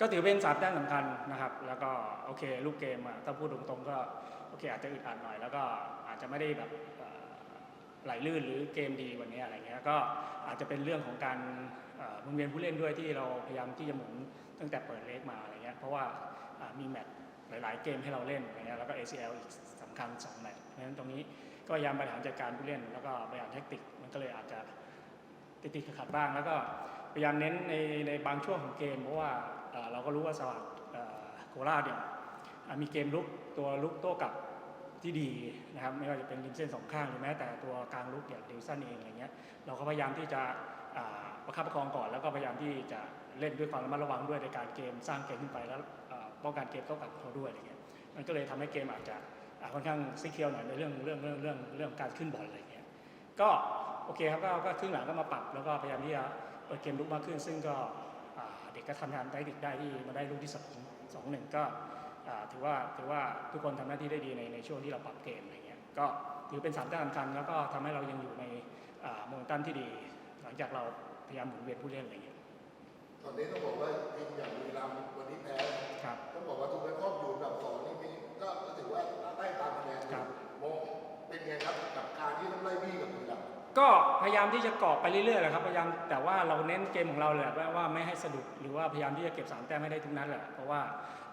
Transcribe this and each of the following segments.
ก็ถือเป็นสามแต้มสำคัญนะครับ แล้วก็โอเคลูกเกมอะถ้าพูดตรงๆก็โอเคอาจจะอึดอัดหน่อย แล้วก็อาจจะไม่ได้แบบไหลลื่นหรือเกมดีวันนี้อะไรเงี้ยก็อาจจะเป็นเรื่องของการเอ่อหมุนเวียนผู้เล่นด้วยที่เราพยายามที่จะหมุนตั้งแต่เปิดเลกมาอะไรเงี้ยเพราะว่ามีแมตช์หลาย ๆ เกมให้เราเล่นอะไรเงี้ยแล้วก็ ACL อีกสำคัญสองแมตช์เพราะฉะนั้นตรงนี้ก็พยายามบริหารจัดการผู้เล่น แล้วก็บริหารแทคติกมันก็เลยอาจจะติดๆขัดบ้าง แล้วก็ พยายามเน้นในในบางช่วงของเกม เพราะว่าเราก็รู้ว่าสวัสด์โคราชเนี่ยมีเกมลุกตัวลุกโต้กลับที่ดีนะครับไม่ว่าจะเป็นริมเส้นสองข้างหรือแม้แต่ตัวกลางลุกอย่างเดลสันเองอะไรเงี้ยเราก็พยายามที่จะประคับประคองก่อน แล้วก็พยายามที่จะเล่นด้วยความระมัดระวังด้วยในการเกมสร้างเกมขึ้นไปแล้วป้องกันเกมเข้กลับเขาด้วยอะไรเงี้ยมันก็เลยทำให้เกมอาจจะค่อนข้างซีเคียวหน่อยในเรื่องเรื่องเรื่องเรื่องเรื่องการขึ้นบอลอะไรเงี้ยก็โอเคครับก็ก็ครึ่งหลังก็มาปรับแล้วก็พยายามที่จะ เปิดเกมลุกมากขึ้น ซึ่งก็อ่าเด็กก็ทำงานได้ดิกได้ที่มาได้ลูกที่สองสองหนึ่งก็อ่าถือว่าถือว่าทุกคนทำหน้าที่ได้ดีในในช่วงที่เราปรับเกมอะไรเงี้ยก็ถือเป็นสามแต้มสำคัญแล้วก็ทำให้เรายังอยู่ในอ่าโมเมนตัมที่ดี หลังจากเราพยายามหมุนเวียนผู้เล่นอะไรเงี้ยตอนนี้ต้องบอกว่าทีมอย่างบุรีรัมย์วันนี้แพ้ครับต้องบอกว่าทุกแบงคอกอยู่อันดับสองนี่มีก็ถือ ก็พยายามที่จะเกาะไปเรื่อยๆแหละครับพยายามแต่ว่าเราเน้นเกมของเราเลยแหละว่าไม่ให้สะดุดหรือว่าพยายามที่จะเก็บสามแต้มให้ได้ทุกนัดแหละเพราะว่า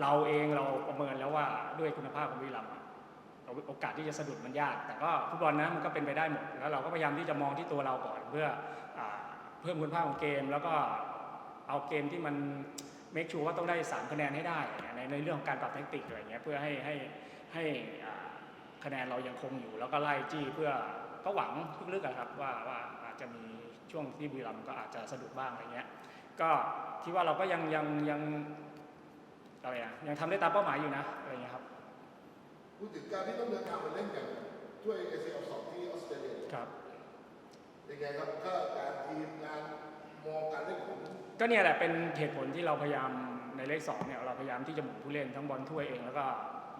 เราเองเราประเมินแล้วว่าด้วยคุณภาพของบุรีรัมโอกาสที่จะสะดุดมันยาก แต่ก็ฟุตบอลนะมันก็เป็นไปได้หมดแล้วเราก็พยายามที่จะมองที่ตัวเราก่อนเพื่ออเพิ่มคุณภาพของเกม แล้วก็เอาเกมที่มันเมคชัวร์ว่าต้องได้สามคะแนนให้ได้ในในเรื่องของการปรับเทคนิคอะไรเงี้ยเพื่อให้ให้ให้ คะแนนเรายังคงอยู่ แล้วก็ไล่จี้เพื่อก็หวังลึกๆอะครับว่าว่าอาจจะมีช่วงที่บุรีรัมย์ก็อาจจะสะดุดบ้างอะไรเงี้ยก็คิดว่าเราก็ยังยังยังอะไรอะยังทำได้ตามเป้าหมายอยู่นะอะไรเงี้ยครับพูดถึงการที่ต้องเดินทางไปเล่นกันช่วยเอเชียสองที่ออสเตรเลียครับเป็นไงครับก็การทีมงานมองการเล่นของก็เนี่ยแหละเป็นเหตุผลที่เราพยายามในเลขสองเนี่ยเราพยายามที่จะหมุนผู้เล่นทั้งบอลถ้วยเองแล้วก็บ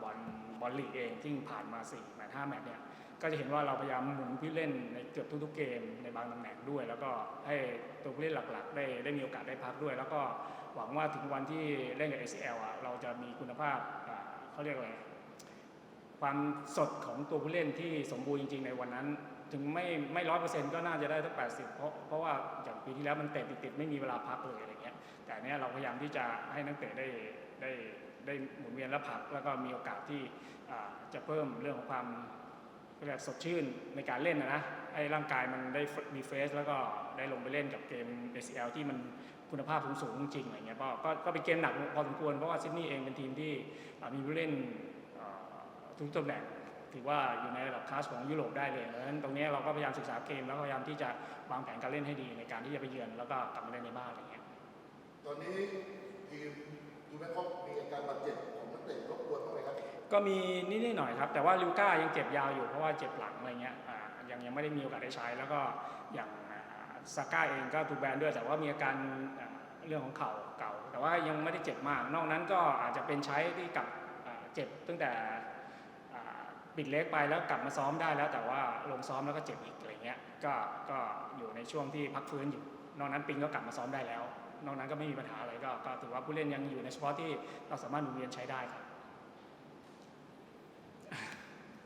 อลบอลลีกเองที่ผ่านมา4แมตช์5แมตช์เนี่ยก็จะเห็นว่าเราพยายามหมุนผู้เล่นในเกือบทุกๆเกมในบางตำแหน่งด้วย แล้วก็ให้ตัวผู้เล่นหลักๆ ได้ได้มีโอกาสได้พักด้วย แล้วก็หวังว่าถึงวันที่เล่นกับ ACL อะเราจะมีคุณภาพเขาเรียกอะไรความสดของตัวผู้เล่นที่สมบูรณ์จริง ๆ ในวันนั้น ถึงไม่ไม่ร้อยเปอร์เซ็นต์ก็น่าจะได้สักแปดสิบเพราะเพราะว่าอย่างปีที่แล้วมันเตะติดๆไม่มีเวลาพักเลยอะไรเงี้ยแต่อันเนี้ยเราพยายามที่จะให้นักเตะได้ได้ ได้หมุนเวียนและพัก แล้วก็มีโอกาสที่จะเพิ่มเรื่องของความเรียกสดชื่นในการเล่นนะนะให้ร่างกายมันได้มีเฟสแล้วก็ได้ลงไปเล่นกับเกม ACL ที่มันคุณภาพสูงๆจริงๆอะไรเงี้ยก็ก็ก็เป็นเกมหนักพอสมควรเพราะว่าซิดนีย์เองเป็นทีมที่มีผู้เล่นทุกตำแหน่งถือว่าอยู่ในระดับคลาสของยุโรปได้เลยดังนั้นตรงนี้เราก็พยายามศึกษาเกมแล้วก็พยายามที่จะวางแผนการเล่นให้ดีในการที่จะไปเยือนแล้วก็กลับมาเล่นในบ้านอะไรเงี้ยตอนนี้ทีม ก็มีนิดๆหน่อยครับ แต่ว่าลิวก้ายังเจ็บยาวอยู่เพราะว่าเจ็บหลังอะไรเงี้ยยังยังไม่ได้มีโอกาสได้ใช้ แล้วก็อย่างอ่าซาก้าเองก็ถูกแบนด้วย แต่ว่ามีอาการเรื่องของเข่าเก่า แต่ว่ายังไม่ได้เจ็บมาก นอกนั้นก็อาจจะเป็นใช้ที่กลับเจ็บตั้งแต่ปิดเล็กไปแล้วกลับมาซ้อมได้แล้ว แต่ว่าลงซ้อมแล้วก็เจ็บอีกอะไรเงี้ยก็ก็อยู่ในช่วงที่พักฟื้นอยู่ นอกนั้นปิงก็กลับมาซ้อมได้แล้ว นอกนั้นก็ไม่มีปัญหาอะไรก็ก็ถือว่าผู้เล่นยังอยู่ในเฉพาะที่เราสามารถหมุนเวียนใช้ได้ครับ